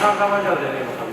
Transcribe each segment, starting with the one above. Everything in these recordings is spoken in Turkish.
3カマジャーで、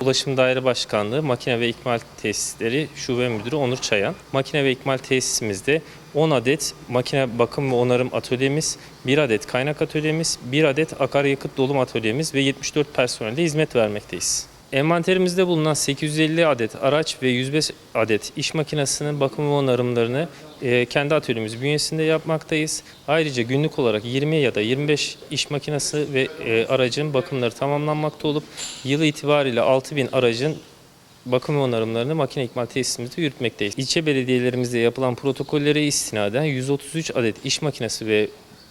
Ulaşım Daire Başkanlığı Makine ve İkmal Tesisleri Şube Müdürü Onur Çayan. Makine ve İkmal Tesisimizde 10 adet makine bakım ve onarım atölyemiz, 1 adet kaynak atölyemiz, 1 adet akaryakıt dolum atölyemiz ve 74 personelde hizmet vermekteyiz. Envanterimizde bulunan 850 adet araç ve 105 adet iş makinesinin bakım ve onarımlarını e, kendi atölyemiz bünyesinde yapmaktayız. Ayrıca günlük olarak 20 ya da 25 iş makinesi ve e, aracın bakımları tamamlanmakta olup yıl itibariyle 6000 aracın bakım ve onarımlarını makine ikmal tesisimizde yürütmekteyiz. İlçe belediyelerimizde yapılan protokollere istinaden 133 adet iş makinesi ve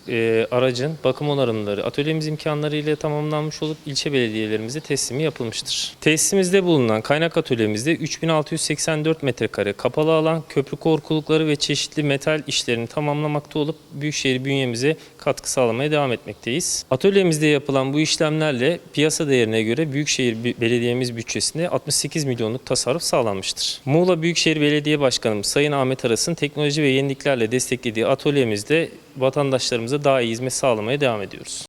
e, aracın bakım onarımları atölyemiz imkanlarıyla tamamlanmış olup ilçe belediyelerimize teslimi yapılmıştır. Tesisimizde bulunan kaynak atölyemizde 3684 metrekare kapalı alan, köprü korkulukları ve çeşitli metal işlerini tamamlamakta olup Büyükşehir bünyemize katkı sağlamaya devam etmekteyiz. Atölyemizde yapılan bu işlemlerle piyasa değerine göre Büyükşehir Belediyemiz bütçesinde 68 milyonluk tasarruf sağlanmıştır. Muğla Büyükşehir Belediye Başkanımız Sayın Ahmet Aras'ın teknoloji ve yeniliklerle desteklediği atölyemizde vatandaşlarımıza daha iyi hizmet sağlamaya devam ediyoruz.